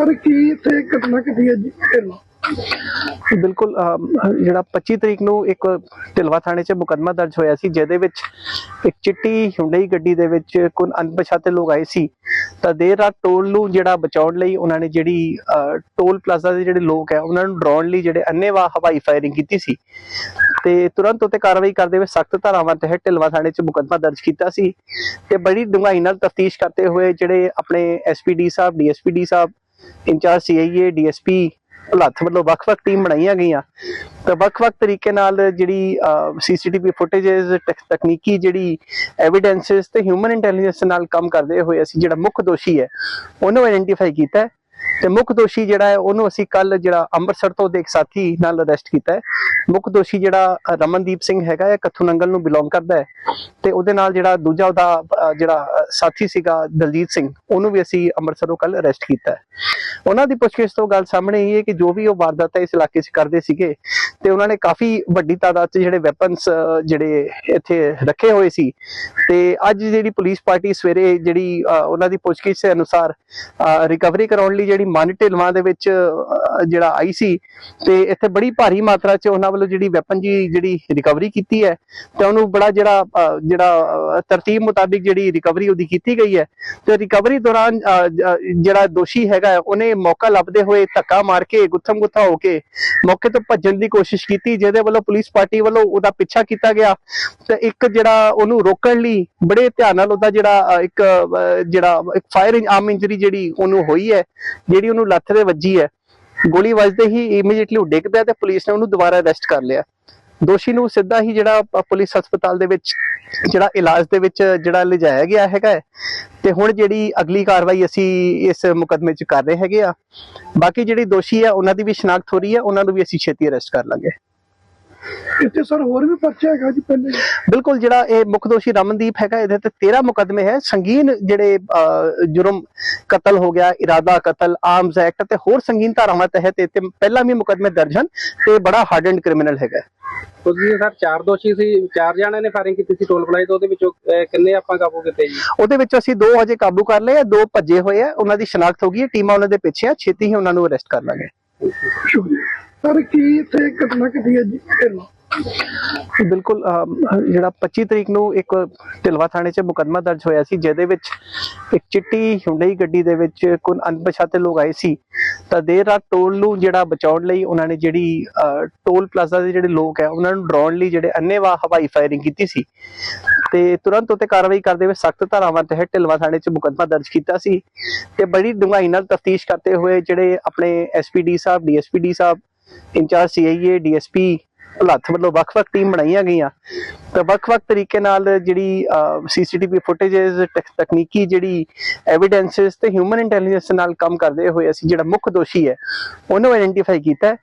Sir ਕੀ ਇੱਥੇ ਘਟਨਾ ਘਟੀ ਹੈ ਜੀ? ਇਹ ਬਿਲਕੁਲ ਜਿਹੜਾ 25 ਤਰੀਕ ਨੂੰ ਇੱਕ ਢਿਲਵਾ ਥਾਣੇ 'ਚ ਮੁਕੱਦਮਾ ਦਰਜ ਹੋਇਆ ਸੀ, ਜਿਹਦੇ ਵਿੱਚ ਇੱਕ ਚਿੱਟੀ ਹੁੰਡਈ ਗੱਡੀ ਦੇ ਵਿੱਚ ਕੁਝ ਅਣਪਛਾਤੇ ਲੋਕ ਆਏ ਸੀ। ਤਾਂ ਦੇਰ ਰਾਤ ਟੋਲ ਨੂੰ ਜਿਹੜਾ ਬਚਾਉਣ ਲਈ ਉਹਨਾਂ ਨੇ ਜਿਹੜੀ ਟੋਲ ਪਲਾਜ਼ਾ ਦੇ ਜਿਹੜੇ ਲੋਕ ਹੈ ਉਹਨਾਂ ਨੂੰ ਡਰਾਉਣ ਲਈ ਜਿਹੜੇ ਅੰਨੇਵਾਹ ਹਵਾਈ ਫਾਇਰਿੰਗ ਕੀਤੀ ਸੀ। ਤੇ ਤੁਰੰਤ ਉਤੇ ਕਾਰਵਾਈ ਕਰਦੇ ਹੋਏ ਸਖਤ ਧਾਰਾਵਾਂ ਤਹਿਤ ਢਿਲਵਾ ਥਾਣੇ 'ਚ ਮੁਕਦਮਾ ਦਰਜ ਕੀਤਾ ਸੀ। ਤੇ ਬੜੀ ਡੂੰਘਾਈ ਨਾਲ ਤਫਤੀਸ਼ ਕਰਦੇ ਹੋਏ ਜਿਹੜੇ ਆਪਣੇ ਐਸਪੀਡੀ ਸਾਹਿਬ ਡੀਐਸਪੀਡੀ ਸਾਹਿਬ in charge CIA DSP Bhulath ਵੱਲੋਂ ਵੱਖ-ਵੱਖ ਟੀਮ ਬਣਾਈਆਂ ਗਈਆਂ। ਤਾਂ ਵੱਖ-ਵੱਖ ਤਰੀਕੇ ਨਾਲ ਜਿਹੜੀ ਸੀਸੀਟੀਵੀ ਫੁਟੇजेस ਤਕਨੀਕੀ ਜਿਹੜੀ ਐਵੀਡੈਂਸਸ ਤੇ ਹਿਊਮਨ ਇੰਟੈਲੀਜੈਂਸ ਨਾਲ ਕੰਮ ਕਰਦੇ ਹੋਏ ਅਸੀਂ ਜਿਹੜਾ ਮੁੱਖ ਦੋਸ਼ੀ ਹੈ, ਉਹਨੂੰ ਆਇਡੈਂਟੀਫਾਈ ਕੀਤਾ। ਤੇ ਮੁੱਖ ਦੋਸ਼ੀ ਜਿਹੜਾ ਹੈ, ਉਹਨੂੰ ਅਸੀਂ ਕੱਲ ਜਿਹੜਾ ਅੰਮ੍ਰਿਤਸਰ ਤੋਂ ਦੇ ਇੱਕ ਸਾਥੀ ਨਾਲ ਅਰੈਸਟ ਕੀਤਾ ਹੈ। ਮੁੱਖ ਦੋਸ਼ੀ ਜਿਹੜਾ ਰਮਨਦੀਪ ਸਿੰਘ ਹੈਗਾ ਹੈ, ਕੱਥੂ ਨੰਗਲ ਨੂੰ ਬਿਲੋਂਗ ਕਰਦਾ ਹੈ। ਤੇ ਉਹਦੇ ਨਾਲ ਜਿਹੜਾ ਦੂਜਾ ਉਹਦਾ ਜਿਹੜਾ ਸਾਥੀ ਸੀਗਾ ਦਲਜੀਤ ਸਿੰਘ, ਉਹਨੂੰ ਵੀ ਅਸੀਂ ਅੰਮ੍ਰਿਤਸਰੋਂ ਕੱਲ ਅਰੈਸਟ ਕੀਤਾ ਹੈ। ਉਹਨਾਂ ਦੀ ਪੁੱਛਗਿੱਛ ਤੋਂ ਗੱਲ ਸਾਹਮਣੇ ਇਹ ਹੈ ਕਿ ਜੋ ਵੀ ਉਹ ਵਾਰਦਾਤਾਂ ਇਸ ਇਲਾਕੇ 'ਚ ਕਰਦੇ ਸੀਗੇ ਤੇ ਉਹਨਾਂ ਨੇ ਕਾਫੀ ਵੱਡੀ ਤਾਦਾਦ 'ਚ ਜਿਹੜੇ ਵੈਪਨਸ ਜਿਹੜੇ ਇੱਥੇ ਰੱਖੇ ਹੋਏ ਸੀ। ਤੇ ਅੱਜ ਜਿਹੜੀ ਪੁਲਿਸ ਪਾਰਟੀ ਸਵੇਰੇ ਜਿਹੜੀ ਉਹਨਾਂ ਦੀ ਪੁੱਛਗਿੱਛ ਦੇ ਅਨੁਸਾਰ ਰਿਕਵਰੀ ਕਰਾਉਣ ਲਈ ਜਿਹੜੀ ਮਨ ਢਿਲਵਾਂ ਦੇ ਵਿੱਚ ਜਿਹੜਾ ਆਈ ਸੀ ਤੇ ਇੱਥੇ ਬੜੀ ਭਾਰੀ ਮਾਤਰਾ 'ਚ ਉਹਨਾਂ ਵੱਲੋਂ ਜਿਹੜੀ ਵੈਪਨ ਜੀ, ਜਿਹੜੀ ਰਿਕਵਰੀ ਕੀਤੀ ਹੈ, ਤੇ ਉਹਨੂੰ ਬੜਾ ਜਿਹੜਾ ਜਿਹੜਾ ਤਰਤੀਬ ਮੁਤਾਬਿਕ ਜਿਹੜੀ ਰਿਕਵਰੀ ਉਹਦੀ ਕੀਤੀ ਗਈ ਹੈ। ਤੇ ਰਿਕਵਰੀ ਦੌਰਾਨ ਜਿਹੜਾ ਦੋਸ਼ੀ ਹੈਗਾ, ਉਹਨੇ ਮੌਕਾ ਲੱਭਦੇ ਹੋਏ ਧੱਕਾ ਮਾਰ ਕੇ ਗੁੱਥਮ ਗੁੱਥਾ ਹੋ ਕੇ ਮੌਕੇ ਤੋਂ ਭੱਜਣ ਦੀ ਕੋਸ਼ਿਸ਼ ਕੀਤੀ, ਜਿਹਦੇ ਵੱਲੋਂ ਪੁਲਿਸ ਪਾਰਟੀ ਵੱਲੋਂ ਉਹਦਾ ਪਿੱਛਾ ਕੀਤਾ ਗਿਆ। ਤੇ ਇੱਕ ਜਿਹੜਾ ਉਹਨੂੰ ਰੋਕਣ ਲਈ ਬੜੇ ਧਿਆਨ ਨਾਲ ਉਹਦਾ ਜਿਹੜਾ ਇੱਕ ਜਿਹੜਾ, ਇੱਕ ਫਾਇਰ ਆਰਮ ਇੰਜਰੀ ਜਿਹੜੀ ਉਹਨੂੰ ਹੋਈ ਹੈ, ਜਿਹੜੀ ਉਹਨੂੰ ਲੱਤ ਤੇ ਵੱਜੀ ਹੈ। ਗੋਲੀ ਵੱਜਦੇ ਹੀ ਇਮੀਡੀਏਟਲੀ ਉਹ ਡਿੱਗ ਪਿਆ ਤੇ ਪੁਲਿਸ ਨੇ ਉਹਨੂੰ ਦੁਬਾਰਾ ਅਰੈਸਟ ਕਰ ਲਿਆ। ਦੋਸ਼ੀ ਨੂੰ ਸਿੱਧਾ ਹੀ ਜਿਹੜਾ ਪੁਲਿਸ ਹਸਪਤਾਲ ਦੇ ਵਿੱਚ ਜਿਹੜਾ ਇਲਾਜ ਦੇ ਵਿੱਚ ਜਿਹੜਾ ਲਿਜਾਇਆ ਗਿਆ ਹੈਗਾ ਹੈ। ਤੇ ਹੁਣ ਜਿਹੜੀ ਅਗਲੀ ਕਾਰਵਾਈ ਅਸੀਂ ਇਸ ਮੁਕਦਮੇ 'ਚ ਕਰ ਰਹੇ ਹੈਗੇ ਆ। ਬਾਕੀ ਜਿਹੜੀ ਦੋਸ਼ੀ ਆ, ਉਹਨਾਂ ਦੀ ਵੀ ਸ਼ਨਾਖਤ ਹੋ ਰਹੀ ਹੈ ਉਹਨਾਂ ਨੂੰ ਵੀ ਅਸੀਂ ਛੇਤੀ ਅਰੈਸਟ ਕਰ ਲਾਂਗੇ। ਇੱਥੇ ਸਰ ਹੋਰ ਵੀ ਪਰਚਾ ਹੈਗਾ ਜੀ ਪਹਿਲੇ? ਬਿਲਕੁਲ ਜਿਹੜਾ ਇਹ ਮੁੱਖ ਦੋਸ਼ੀ ਰਮਨਦੀਪ ਹੈਗਾ ਇਹਦੇ ਤੇ 13 ਮੁਕਦਮੇ ਹੈ। ਸੰਗੀਨ ਜਿਹੜੇ ਜੁਰਮ ਕਤਲ ਹੋ ਗਿਆ ਇਰਾਦਾ ਕਤਲ ਆਰਮਸ ਐਕਟ ਤੇ ਹੋਰ ਸੰਗੀਨ ਧਾਰਾਵਾਂ ਤਹਿਤ ਤੇ ਪਹਿਲਾਂ ਵੀ ਮੁਕਦਮੇ ਦਰਜ ਹਨ ਤੇ ਬੜਾ ਹਾਰਡਨਡ ਕ੍ਰਿਮੀਨਲ ਹੈਗਾ। ਤੁਸੀਂ ਸਰ ਚਾਰ ਦੋਸ਼ੀ ਸੀ ਚਾਰ ਜਣਿਆਂ ਨੇ ਫਾਇਰਿੰਗ ਕੀਤੀ ਸੀ ਟੋਲ ਪਲਾਜ਼ਾ ਤੋਂ ਉਹਦੇ ਵਿੱਚੋਂ ਕਿੰਨੇ ਆਪਾਂ ਕਾਬੂ ਕੀਤੇ ਜੀ? ਉਹਦੇ ਵਿੱਚ ਅਸੀਂ ਦੋ ਅਜੇ ਕਾਬੂ ਕਰ ਲਏ ਆ ਦੋ ਭੱਜੇ ਹੋਏ ਆ ਉਹਨਾਂ ਦੀ ਸ਼ਨਾਖਤ ਹੋ ਗਈ ਹੈ ਟੀਮਾਂ ਉਹਨਾਂ ਦੇ ਪਿੱਛੇ ਆ ਛੇਤੀ ਹੀ ਉਹਨਾਂ ਨੂੰ ਅਰੈਸਟ ਕਰ ਲਾਂਗੇ। ਸਰ, ਕੀ ਇੱਥੇ ਘਟਨਾ ਘਟੀ ਹੈ ਜੀ? ਬਿਲਕੁਲ ਜਿਹੜਾ 25 ਤਰੀਕ ਨੂੰ ਇੱਕ ਢਿਲਵਾ ਥਾਣੇ 'ਚ ਮੁਕੱਦਮਾ ਦਰਜ ਹੋਇਆ ਸੀ, ਜਿਹਦੇ ਵਿੱਚ ਇੱਕ ਚਿੱਟੀ ਹੁੰਡਈ ਗੱਡੀ ਦੇ ਵਿੱਚ ਕੁਝ ਅਣਪਛਾਤੇ ਲੋਕ ਆਏ ਸੀ। ਤਾਂ ਦੇਰ ਰਾਤ ਟੋਲ ਨੂੰ ਜਿਹੜਾ ਬਚਾਉਣ ਲਈ ਉਹਨਾਂ ਨੇ ਜਿਹੜੀ ਟੋਲ ਪਲਾਜ਼ਾ ਦੇ ਜਿਹੜੇ ਲੋਕ ਹੈ, ਉਹਨਾਂ ਨੂੰ ਡਰਾਉਣ ਲਈ ਜਿਹੜੇ ਅੰਨੇਵਾਹ ਹਵਾਈ ਫਾਇਰਿੰਗ ਕੀਤੀ ਸੀ। ਤੇ ਤੁਰੰਤ ਉਤੇ ਕਾਰਵਾਈ ਕਰਦੇ ਹੋਏ ਸਖਤ ਧਾਰਾਵਾਂ ਤਹਿਤ ਢਿਲਵਾ ਥਾਣੇ 'ਚ ਮੁਕਦਮਾ ਦਰਜ ਕੀਤਾ ਸੀ ਤੇ ਬੜੀ ਡੂੰਘਾਈ ਨਾਲ ਤਫਤੀਸ਼ ਕਰਦੇ ਹੋਏ ਜਿਹੜੇ ਆਪਣੇ ਐਸਪੀਡੀ ਸਾਹਿਬ ਡੀਐਸਪੀਡੀ ਸਾਹਿਬ, in charge CIA DSP Bhulath ਵੱਲੋਂ ਵੱਖ-ਵੱਖ ਟੀਮ ਬਣਾਈਆਂ ਗਈਆਂ। ਤਾਂ ਵੱਖ-ਵੱਖ ਤਰੀਕੇ ਨਾਲ ਜਿਹੜੀ ਸੀਸੀਟੀਵੀ ਫੁਟੇजेस ਤਕਨੀਕੀ ਜਿਹੜੀ ਐਵੀਡੈਂਸਸ ਤੇ ਹਿਊਮਨ ਇੰਟੈਲੀਜੈਂਸ ਨਾਲ ਕੰਮ ਕਰਦੇ ਹੋਏ ਅਸੀਂ ਜਿਹੜਾ ਮੁੱਖ ਦੋਸ਼ੀ ਹੈ, ਉਹਨੂੰ ਆਇਡੈਂਟੀਫਾਈ ਕੀਤਾ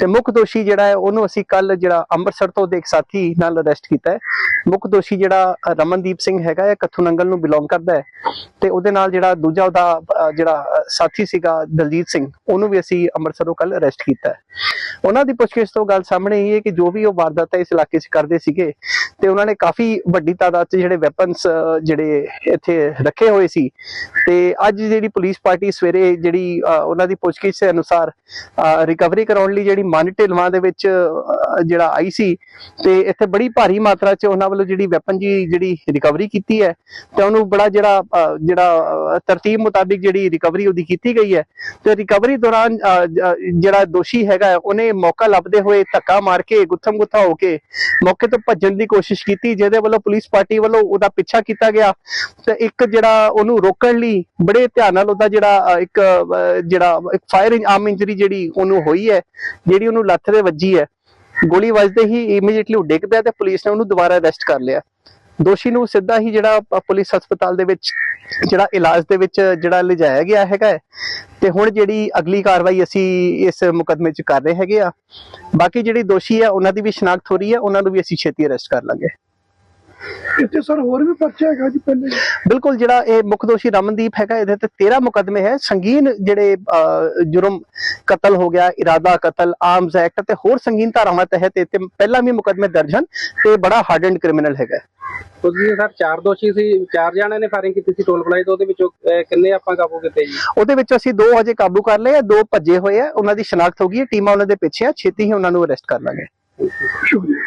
ਤੇ ਮੁੱਖ ਦੋਸ਼ੀ ਜਿਹੜਾ ਹੈ, ਉਹਨੂੰ ਅਸੀਂ ਕੱਲ ਜਿਹੜਾ ਅੰਮ੍ਰਿਤਸਰ ਤੋਂ ਦੇ ਇੱਕ ਸਾਥੀ ਨਾਲ ਅਰੈਸਟ ਕੀਤਾ ਹੈ। ਮੁੱਖ ਦੋਸ਼ੀ ਜਿਹੜਾ ਰਮਨਦੀਪ ਸਿੰਘ ਹੈਗਾ ਹੈ, ਕੱਥੂ ਨੰਗਲ ਨੂੰ ਬਿਲੋਂਗ ਕਰਦਾ ਹੈ। ਤੇ ਉਹਦੇ ਨਾਲ ਜਿਹੜਾ ਦੂਜਾ ਉਹਦਾ ਜਿਹੜਾ ਸਾਥੀ ਸੀਗਾ ਦਲਜੀਤ ਸਿੰਘ, ਉਹਨੂੰ ਵੀ ਅਸੀਂ ਅੰਮ੍ਰਿਤਸਰੋਂ ਕੱਲ ਅਰੈਸਟ ਕੀਤਾ ਹੈ। ਉਹਨਾਂ ਦੀ ਪੁੱਛਗਿੱਛ ਤੋਂ ਗੱਲ ਸਾਹਮਣੇ ਆਈ ਹੈ ਕਿ ਜੋ ਵੀ ਉਹ ਵਾਰਦਾਤਾਂ ਇਸ ਇਲਾਕੇ 'ਚ ਕਰਦੇ ਸੀਗੇ ਤੇ ਉਹਨਾਂ ਨੇ ਕਾਫੀ ਵੱਡੀ ਤਾਦਾਦ 'ਚ ਜਿਹੜੇ ਵੈਪਨਸ ਜਿਹੜੇ ਇੱਥੇ ਰੱਖੇ ਹੋਏ ਸੀ। ਤੇ ਅੱਜ ਜਿਹੜੀ ਪੁਲਿਸ ਪਾਰਟੀ ਸਵੇਰੇ ਜਿਹੜੀ ਉਹਨਾਂ ਦੀ ਪੁੱਛਗਿੱਛ ਦੇ ਅਨੁਸਾਰ ਰਿਕਵਰੀ ਕਰਾਉਣ ਲਈ ਜਿਹੜੀ ਮਨ ਢਿਲਵਾਂ ਦੇ ਵਿੱਚ ਜਿਹੜਾ ਆਈ ਸੀ ਤੇ ਇੱਥੇ ਬੜੀ ਭਾਰੀ ਮਾਤਰਾ 'ਚ ਉਹਨਾਂ ਵੱਲੋਂ ਜਿਹੜੀ ਵੈਪਨ ਜੀ, ਜਿਹੜੀ ਰਿਕਵਰੀ ਕੀਤੀ ਹੈ ਤੇ ਉਹਨੂੰ ਬੜਾ ਜਿਹੜਾ ਜਿਹੜਾ ਤਰਤੀਬ ਮੁਤਾਬਿਕ ਜਿਹੜੀ ਰਿਕਵਰੀ ਉਹਦੀ ਕੀਤੀ ਗਈ ਹੈ। ਤੇ ਰਿਕਵਰੀ ਦੌਰਾਨ ਜਿਹੜਾ ਦੋਸ਼ੀ ਹੈਗਾ ਉਹਨੇ ਉਹਨੇ ਮੌਕਾ ਲੱਭਦੇ ਹੋਏ ਧੱਕਾ ਮਾਰ ਕੇ, ਗੁੱਥਮ ਗੁੱਥਾ ਹੋ ਕੇ ਮੌਕੇ ਤੋਂ ਭੱਜਣ ਦੀ ਕੋਸ਼ਿਸ਼ ਕੀਤੀ, ਜਿਹਦੇ ਵੱਲੋਂ ਪੁਲਿਸ ਪਾਰਟੀ ਵੱਲੋਂ ਉਹਦਾ ਪਿੱਛਾ ਕੀਤਾ ਗਿਆ। ਤੇ ਇੱਕ ਜਿਹੜਾ ਉਹਨੂੰ ਰੋਕਣ ਲਈ ਬੜੇ ਧਿਆਨ ਨਾਲ ਉਹਦਾ ਜਿਹੜਾ ਇੱਕ ਜਿਹੜਾ, ਇੱਕ ਫਾਇਰ ਆਰਮ ਇੰਜਰੀ ਜਿਹੜੀ ਉਹਨੂੰ ਹੋਈ ਹੈ, ਜਿਹੜੀ ਉਹਨੂੰ ਲੱਤ ਤੇ ਵੱਜੀ ਹੈ, ਗੋਲੀ ਵੱਜਦੇ ਹੀ ਇਮੀਡੀਏਟਲੀ ਉਹ ਡਿੱਗ ਪਿਆ ਤੇ ਪੁਲਿਸ ਨੇ ਉਹਨੂੰ ਦੁਬਾਰਾ ਅਰੈਸਟ ਕਰ ਲਿਆ। ਦੋਸ਼ੀ ਨੂੰ ਸਿੱਧਾ ਹੀ ਜਿਹੜਾ ਪੁਲਿਸ ਹਸਪਤਾਲ ਦੇ ਵਿੱਚ ਜਿਹੜਾ ਇਲਾਜ ਦੇ ਵਿੱਚ ਜਿਹੜਾ ਲਿਜਾਇਆ ਗਿਆ ਹੈਗਾ ਹੈ। ਤੇ ਹੁਣ ਜਿਹੜੀ ਅਗਲੀ ਕਾਰਵਾਈ ਅਸੀਂ ਇਸ ਮੁਕੱਦਮੇ 'ਚ ਕਰ ਰਹੇ ਹੈਗੇ ਆ। ਬਾਕੀ ਜਿਹੜੀ ਦੋਸ਼ੀ ਹੈ ਉਹਨਾਂ ਦੀ ਵੀ ਸ਼ਨਾਖਤ ਹੋ ਰਹੀ ਹੈ ਉਹਨਾਂ ਨੂੰ ਵੀ ਅਸੀਂ ਛੇਤੀ ਅਰੈਸਟ ਕਰ ਲਾਂਗੇ। ਇੱਥੇ ਸਰ ਹੋਰ ਵੀ ਪਰਚਾ ਹੈਗਾ ਜੀ ਪਹਿਲੇ? ਬਿਲਕੁਲ ਜਿਹੜਾ ਇਹ ਮੁੱਖ ਦੋਸ਼ੀ ਰਮਨਦੀਪ ਹੈਗਾ ਇਹਦੇ ਤੇ 13 ਮੁਕੱਦਮੇ ਹੈ। ਸੰਗੀਨ ਜਿਹੜੇ ਜੁਰਮ ਕਤਲ ਹੋ ਗਿਆ ਇਰਾਦਾ ਕਤਲ ਆਰਮਸ ਐਕਟ ਤੇ ਹੋਰ ਸੰਗੀਨ ਧਾਰਾਵਾਂ ਤਹਿਤ ਇਹ ਤੇ ਪਹਿਲਾਂ ਵੀ ਮੁਕੱਦਮੇ ਦਰਜ ਹਨ ਤੇ ਬੜਾ ਹਾਰਡਨਡ ਕ੍ਰਿਮੀਨਲ ਹੈਗਾ। ਤੁਸੀਂ ਸਰ ਚਾਰ ਦੋਸ਼ੀ ਸੀ ਚਾਰ ਜਣਿਆਂ ਨੇ ਫਾਇਰਿੰਗ ਕੀਤੀ ਸੀ ਟੋਲ ਪਲਾਜ਼ਾ ਤੋਂ ਉਹਦੇ ਵਿੱਚੋਂ ਕਿੰਨੇ ਆਪਾਂ ਕਾਬੂ ਕੀਤੇ ਜੀ? ਉਹਦੇ ਵਿੱਚ ਅਸੀਂ ਦੋ ਹਜੇ ਕਾਬੂ ਕਰ ਲਏ ਆ ਦੋ ਭੱਜੇ ਹੋਏ ਆ। ਉਹਨਾਂ ਦੀ ਸ਼ਨਾਖਤ ਹੋ ਗਈ ਹੈ ਟੀਮਾਂ ਉਹਨਾਂ ਦੇ ਪਿੱਛੇ ਆ ਛੇਤੀ ਹੀ ਉਹਨਾਂ ਨੂੰ ਅਰੈਸਟ ਕਰ ਲਾਂਗੇ। ਸ਼ੁਕਰੀਆ।